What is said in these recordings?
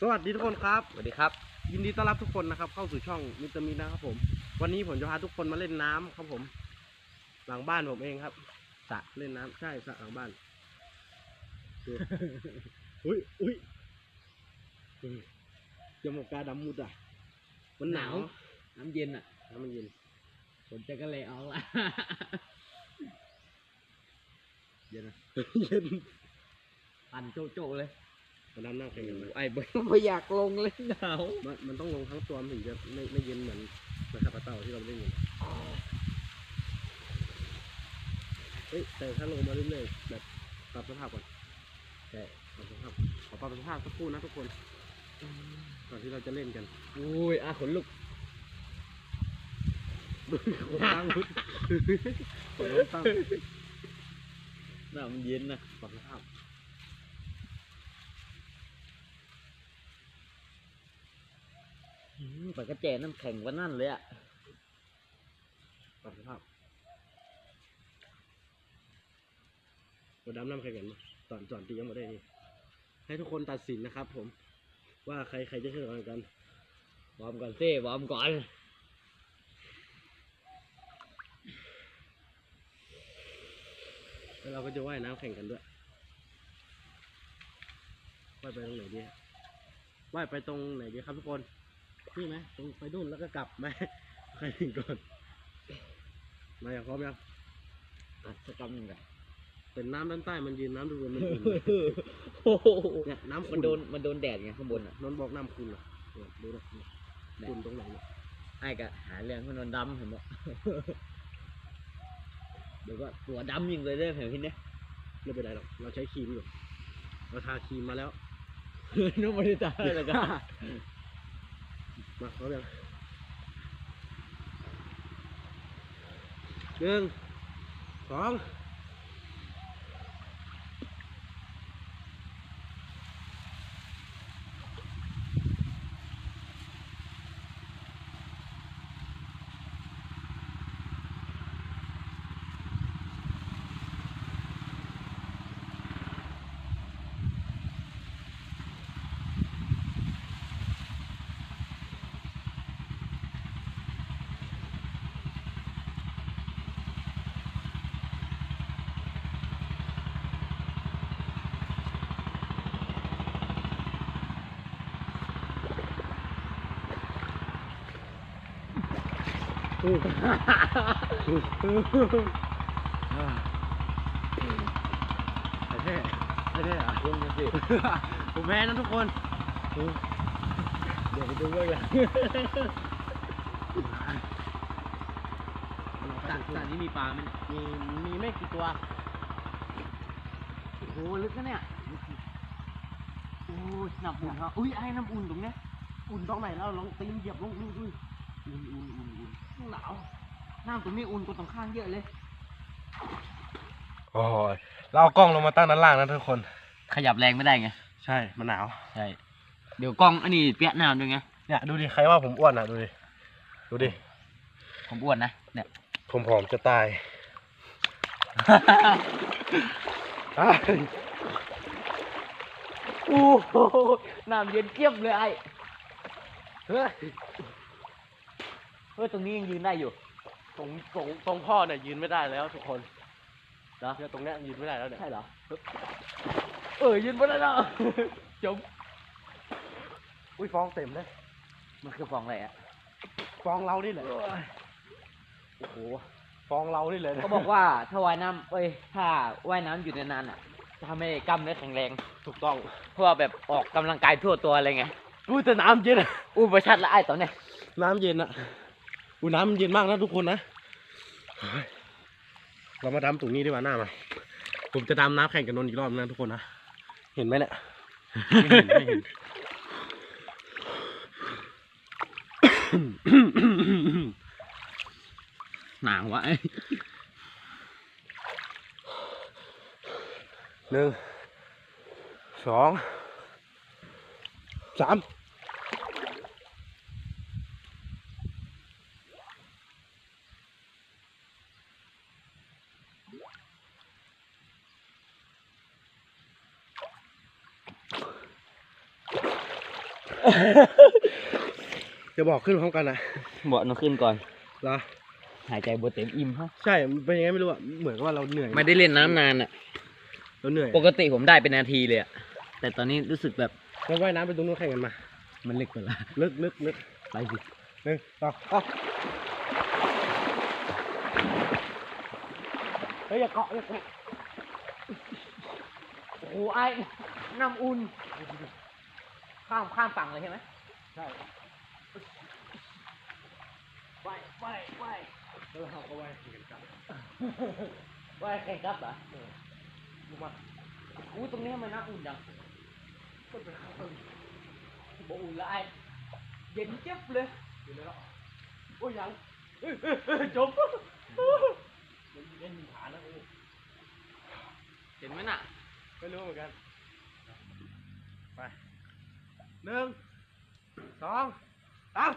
สวัสดีทุกคนครับ สวัสดีครับ ยินดีต้อนรับทุกคนนะครับ เข้าสู่ช่องมิสเตอร์มีนะครับผม วันนี้ผมจะพาทุกคนมาเล่นน้ำครับผม หลังบ้านผมเองครับสระเล่นน้ำใช่สระหลังบ้านดู อุ้ยอุ้ยอุ้ยจมูกกาดำมุดอะ มันหนาว น้ำเย็นอะ น้ำมันเย็นฝนจะก็เลยเอาละ เย็นนะ เย็น ปั่นโจโจเลย มาน้ำนั่งแข่งกันเลยไอ้เบิร์ดไม่อยากลงเลยหนาวมันมันต้องลงทั้งตัวมันถึงจะไม่ไม่เย็นเหมือนเหมือนคาปาเต่าที่เราเล่นกันเฮ้ยแต่ถ้าลงมาเรื่อยๆแบบปรับสภาพก่อนแต่ปรับสภาพขอปรับสภาพสักครู่นะทุกคนก่อนที่เราจะเล่นกันอุ้ยอาขนลุกดูคนตั้งคนตั้งน้ำมันเย็นนะปรับสภาพ อืมปากกระแจน้ำแข็งกว่านั่นเลยอะปรับสภาพเราดำน้ำใครกันมาตอนตอนตียังไม่ได้นี่ ให้ทุกคนตัดสินนะครับ ผม ว่าใครใครจะเชื่อกันวอร์มก่อนสิวอร์มก่อนแล้วเราก็จะว่ายน้ำแข่งกันด้วย ว่ายไปตรงไหนดีฮะว่ายไปตรงไหนดีครับทุกคน นี่ไหมตรงไปนู่นแล้วก็กลับไหมใครถึงก่อน มาอย่างพร้อมยังอะสักกำหนึ่งกันเป็นน้ำด้านใต้มันเย็นน้ำดูบนมันอุ่นโอ้โหเนี่ยน้ำขุ่มันโดนมันโดนแดดไงข้างบนอะนนท์บอกน้ำคุณเหรอเนี่ยดูนะเนี่ยไหนคุณตรงไหนเนี่ยไอ้ก็หาเรื่องมันโดนดำเห็นบ่เดี๋ยวก็ตัวดำยิงเลยเด้อเห็นพี่เนี่ยไม่เป็นไรหรอกเราใช้ครีมอยู่เราทาครีมมาแล้ว นุ่มบริตาเลยก็มาพร้อมยังหนึ่ งสองอู้ แต่แท้แต่แท้อะลงมาสิผมแพ้นะทุกคน เดี๋ยวไปดูเรื่องหลังสระสระนี้มีปลาไหมมีมีไม่กี่ตัว โอ้โหลึกนะเนี่ยโอ้ยน้ำอุ่นครับอุ้ยไอ้น้ำอุ่นตรงเนี้ย อุ่นตรงไหนแล้วลองตีนเหยียบลงดูดูอุ่นอุ่นอุ่นอุ่น หนาวน้ำตรงนี้อุ่นกว่าตรงข้างเยอะเลยโอ้ยเราเอากล้องลงมาตั้งด้านล่างนะทุกคน ขยับแรงไม่ได้ไง ใช่ มันหนาว ใช่ เดี๋ยวกล้องอันนี้เปียกน้ำด้วยไง เนี่ยดูดิ ใครว่าผมอ้วนอะ ดูดิ ดูดิ ผมอ้วนนะ เนี่ย ผมผอมจะตายอ้ายโอ้โหน้ำเย็นเจี๊ยบเลยไอ้ เฮ้ย เฮ้ยตรงนี้ยังยืนได้อยู่ ตรงตรงตรงพ่อเนี่ยยืนไม่ได้แล้วทุกคนนะเนี่ยตรงเนี้ยยืนไม่ได้แล้วเนี่ยใช่เหรอ เออยืนไม่ได้แล้ว จม อุ้ยฟองเต็มเลย มันคือฟองอะไรอะ ฟองเรานี่แหละ โอ้โห ฟองเรานี่เลยนะเขาบอกว่าถ้าว่ายน้ำเอ้ย ถ้าว่ายน้ำอยู่นานๆอะจะทำให้กล้ามเนื้อแข็งแรง ถูกต้อง เพราะว่าแบบออกกำลังกายทั่วตัวอะไรไง อุ้ยแต่น้ำเย็นอะอู้ประชัดละไอ้ตอนเนี้ยน้ำเย็นอะ อุ้ยน้ำมันเย็นมากนะทุกคนนะเฮ้ยเรามาดำตรงนี้ดีกว่าหน้ามา ผมจะดำน้ำแข่งกับนนท์อีกรอบนะทุกคนนะ เห็นไหมเนี่ยไม่เห็นไม่เห็นหนาววะไอ้หนึ่งสองสาม บอกขึ้นพร้อมกันนะเบาะต้องขึ้นก่อนเหรอหายใจบเต็มอิ่มฮะใช่มันเป็นยังไงไม่รู้อะเหมือนกับว่าเราเหนื่อยไม่ได้เล่นน้ำนานอะเราเหนื่อยปกติผมได้เป็นนาทีเลยอะแต่ตอนนี้รู้สึกแบบงั้นว่ายน้ำไปตรงนู้นแข่งกันมา มันลึกไปละลึกลึกลึกไปสิหนึ่งสองเอาเฮ้ยอย่าเกาะอย่าเกาะโอ้โหไอ้น้ำอุ่น ข้ามข้ามฝั่งเลยใช่ไหมใช่ ไปไปไปแล้วเราก็ว่ายแข่งกันกลับไปแข่งกับเหรอดูมาอู้ตรงนี้ทำไมน้ำอุ่นจังก็ไปเข้าไปบ่อุ่นละไอเย็นเจี๊ยบเลยอยู่ในแล้วโอ้ยยังจมเล่นมีขานะเออเห็นไหมน่ะไม่รู้เหมือนกัน ไปหนึ่งสองสาม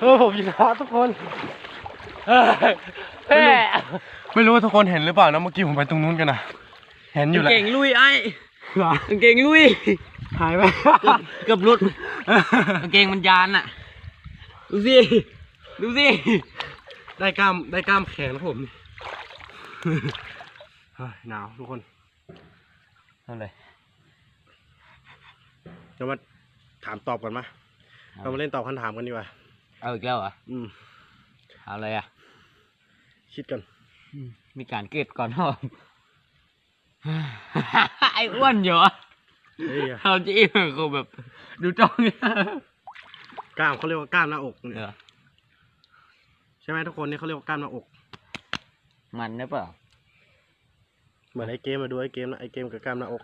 เออผมอยู่นะทุกคนเอ้ยแพ้ไม่รู้ว่าทุกคนเห็นหรือเปล่านะเมื่อกี้ผมไปตรงนู้นกันนะเห็นอยู่แหละเก่งลุยไอ้เหรอกางเกงลุยหายไปเกือบเกือบหลุดกางเกงมันยานอะ ดูสิ ดูสิ ได้กล้ามได้กล้ามแขนครับผมเฮ้ยหนาวทุกคนอะไรจะมาถามตอบก่อนมาเรามาเล่นตอบคำถามกันดีกว่า เอาอีกแล้วเหรอะอืมเอาอะไรอะ คิดกัน มีการเกิดก่อนเหรอไอ้อ้วนอยู่อะเฮ้ยเอาจริงกูแบบ ดูจ้องเนี่ย กล้ามเขาเรียกว่ากล้ามหน้าอกเนี่ยเออใช่ไหมทุกคนนี่เขาเรียกว่ากล้ามหน้าอก มันได้เปล่า เหมือนไอ้เกมมาดูไอ้เกมนะไอ้เกมกับกล้ามหน้าอก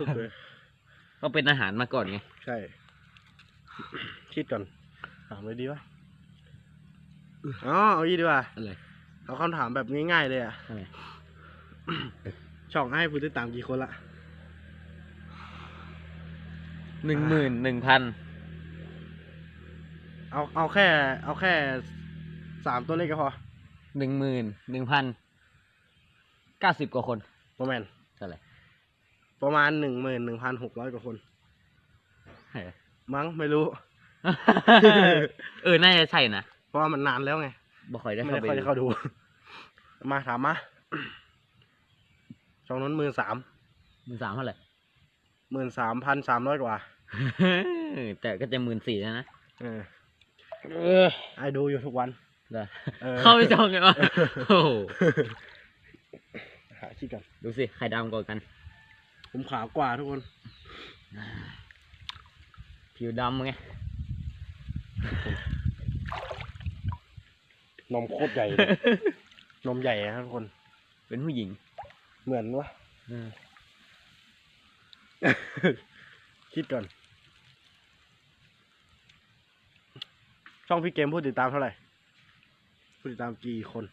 สุดเลยก็เป็นอาหารมาก่อนไง ใช่ คิดก่อน ถามเลยดีวะอ๋อเอายี่ดีกว่าอะไรเอาคำถามแบบง่ายๆเลยอะอะไรช่องให้ผู้ติดตามกี่คนละหนึ่งหมื่นหนึ่งพัน เอาเอาแค่ เอาแค่สามตัวเลขก็พอหนึ่งหมื่นหนึ่งพันเก้าสิบกว่าคนประมาณเท่าไหร่ประมาณหนึ่งหมื่นหนึ่งพันหกร้อยกว่าคน มั้งไม่รู้ เออ น่าจะใช่นะ เพราะว่ามันนานแล้วไงบ่ค่อยได้ไม่เข้าได้ไปค่อยได้เข้าดู มาถามมาช่องนั้นหมื่นสามหมื่นสามเท่าไหร่หมื่นสามพันสามร้อยกว่า แต่ก็จะหมื่นสี่แล้วนะ เออเออ ไอดูอยู่ทุกวันเหรอเออเข้าไปจองไงวะโอ้โหหาคิดกันดูสิใครดำกว่ากัน ผมขาวกว่าทุกคน ผิวดำไงนมโคตรใหญ่เลยนมใหญ่นะครับทุกคน เป็นผู้หญิง เหมือนวะเออคิดก่อน ช่องพี่เกมผู้ติดตามเท่าไหร่ผู้ติดตามกี่คน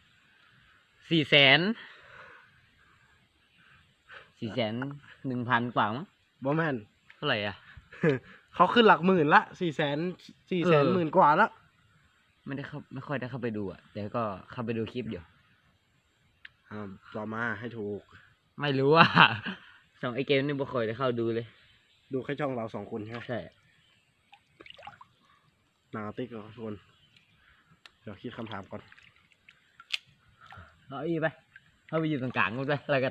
สี่แสนสี่แสนหนึ่งพันกว่ามั้งบอแมน เท่าไหร่อะ เขาขึ้นหลักหมื่นละสี่แสนสี่แสนเออหมื่นกว่าละไม่ได้เข้าไม่ค่อยได้เข้าไปดูอะ แต่ก็เข้าไปดูคลิปอยู่อ่าต่อมาให้ถูก ไม่รู้ว่าสองไอเกมนี่บ่ค่อยได้เข้าดูเลย ดูแค่ช่องเราสองคนใช่ไหมใช่ หนาติ๊กเหรอทุกคนเดี๋ยวคิดคำถามก่อนเอาอีไปเข้าไปอยู่ตรงกลางกูด้วยแล้วก็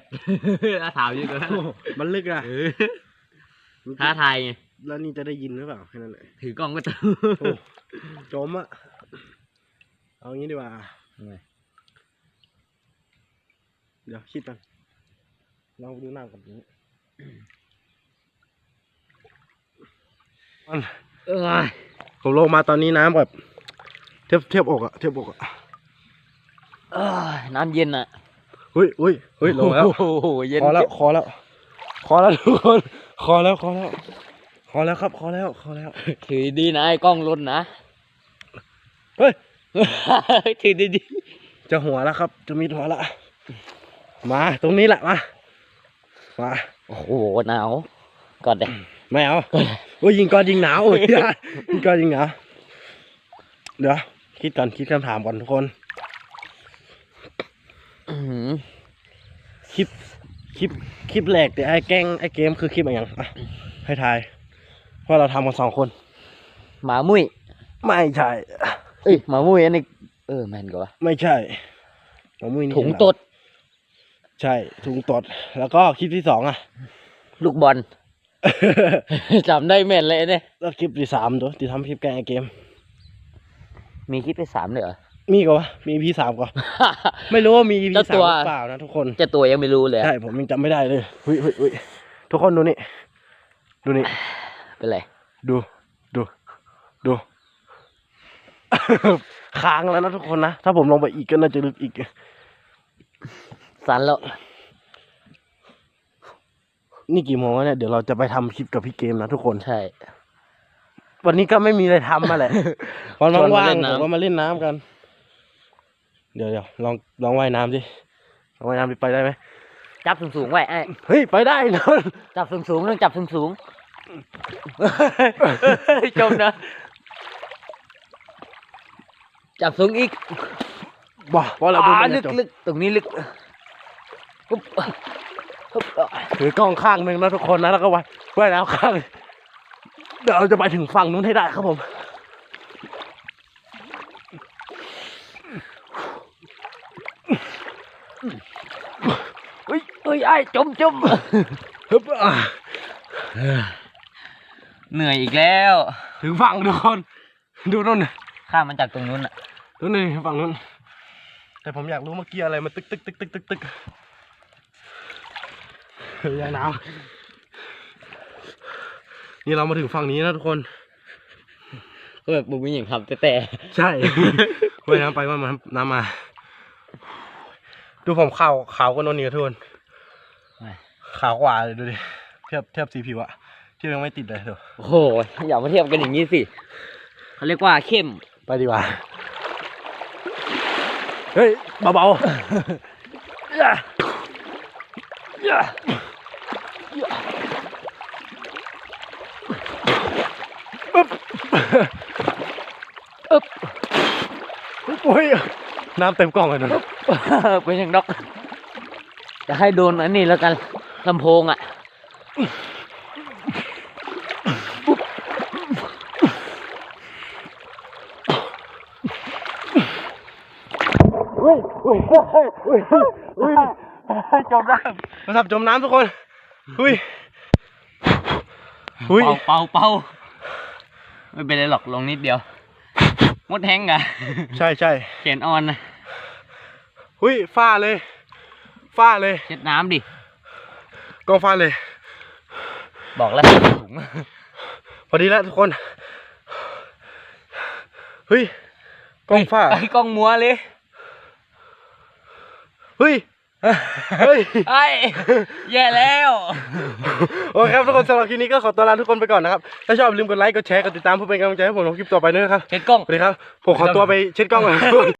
ท้าถามอยู่ตรงนั้นโอ้โหมันลึกอะเออท้าทายไงแล้วนี่จะได้ยินหรือเปล่าแค่นั้นแหละถือกล้องก็จะโอ้จมอะเอางี้ดีกว่าทำไมเดี๋ยวคิดกันลองดูหน้ากับนี้เออ ผมลงมาตอนนี้น้ำแบบเทียบเทียบอกอะเทียบอกอะเออน้ำเย็นอะเฮ้ยเฮ้ยเฮ้ยลงแล้ว โอ้โหเย็นคอแล้วคอแล้วคอแล้วทุกคนคอแล้วคอแล้วคอแล้วครับคอแล้วคอแล้ว ถือดีนะไอ้กล้องล้นนะ เฮ้ย ถือดีจะหัวแล้วครับ จะมีหัวละ มาตรงนี้แหละมา มาๆโอ้โหหนาวก่อนเด็ ไม่เอาโอ้ยยิงก่อนยิงหนาวโอ้ยอย่ายิงก่อนยิงหนาวเดี๋ยวคิดก่อนคิดคำถามก่อนทุกคนอื้อหือคลิปคลิปคลิปแรกแต่ไอ้แกล้งไอ้เกมคือคลิปอะไรอย่างอะให้ทาย เพราะเราทำกันสองคน หมามุ้ยไม่ใช่เอ้ยหมามุ้ยอันนี้เออแมนกว่าไม่ใช่ผมมุ้ยนี่ถุงตด ใช่ถุงตด แล้วก็คลิปที่สองอะ ลูกบอล จำได้แม่นเลยเนี่ยแล้วคลิปที่สามตัวที่ทำคลิปแกล้งไอ้เกม มีคลิปไปสามเลยเหรอ มีก็วะมีพีสามก็ไม่รู้ว่ามีพีเจ้าสาตัมว หรือเปล่านะทุกคนเจะตัวยังไม่รู้เลยอะใช่ผมยังจำไม่ได้เลยเฮ้ยเฮ้ยเฮ้ยทุกคนดูนี่ ดูนี่ เป็นไร ดู ดู ดู ค้างแล้วนะทุกคนนะ ถ้าผมลงไปอีกก็น่าจะลึกอีก สันแล้ว นี่กี่โมงแล้วเนี่ยเดี๋ยวเราจะไปทำคลิปกับพี่เกมนะทุกคน ใช่ วันนี้ก็ไม่มีอะไรทำมาแหละ วันชวนมาว่างเล่นๆน้ำ ผมก็มาเล่นน้ำกัน เดี๋ยวเดี๋ยวลองลองว่ายน้ำดิลองว่ายน้ำดิไปได้ไหมจับสูงสูงๆไว้ไอ้เฮ้ยไปได้นะ จับสูงสูงๆต้องจับสูงสูงๆ จมนะ จับสูงอีกบ่เพราะเราดูอ่ามันลึจะกจมลึกตรงนี้ลึกปุ๊บปุ๊บ ถือกล้องข้างหนึ่งนะทุกคนนะแล้วก็ว่ายว่ายน้ำข้างหนึ่งเดี๋ยวเราจะไปถึงฝั่งนู้นให้ได้ครับผมเฮ้ยเฮ้ยไอ้จมจมฮึบอะเหนื่อยอีกแล้ว ถึงฝั่งทุกคนดูนู่นน่ะข้ามมันจากตรงนู้นอะนู่นนี่ฝั่งนู้นแต่ผมอยากรู้เมื่อกี้อะไรมันตึกตึกตึกตึกตึกตึก เฮ้ยยางน้ำนี่เรามาถึงฝั่งนี้นะทุกคน ก็แบบบุ้มอย่างทำแต่แต่ใช่ ว่ายน้ำไปว่ามาน้ำมา ดูผมขาวขาวกว่าโนนนี่ทุกคนขาวกว่าเลยดูดิ เทียบเทียบสีผิวอะเทียบยังไม่ติดเลยเดี๋ยวโอ้โหอย่ามาเทียบกันอย่างนี้สิเขาเรียกว่าเข้มไปดีกว่า เฮ้ยเบาๆอย่าอย่าอึ๊บอึ๊บโอ้ยน้ำเต็มกล้องเลยนะเป็นอย่างดอก จะให้โดนอันนี้แล้วกันลำโพงอะอุ้ยอุ้ยอุ้ยอุ้ยอุ้ยจมน้ำมาทับจมน้ำทุกคนอุ้ยอุ้ยเป่าเป่าเป่า ไม่เป็นไรหรอกลงนิดเดียว มดแห้งอะใช่ใช่เขียนออนนะอุ้ยฝ้าเลยฝ้าเลยเช็ดน้ำดิ กองฝ้าเลย บอกแล้วถุงพอดีแล้วทุกคนเฮ้ยกองฝ้าไอ้กล้องมัวเลย เฮ้ย เฮ้ย ไอ้แย่แล้ว โอเคครับทุกคนสำหรับคลิปนี้ก็ขอตัวลาทุกคนไปก่อนนะครับ ถ้าชอบอย่าลืมกดไลค์ กดแชร์ กดติดตามเพื่อเป็นกำลังใจให้ผมลงคลิปต่อไปด้วยนะครับ เช็ดกล้อง สวัสดีครับ ผมขอตัวไปเช็ดกล้องก่อน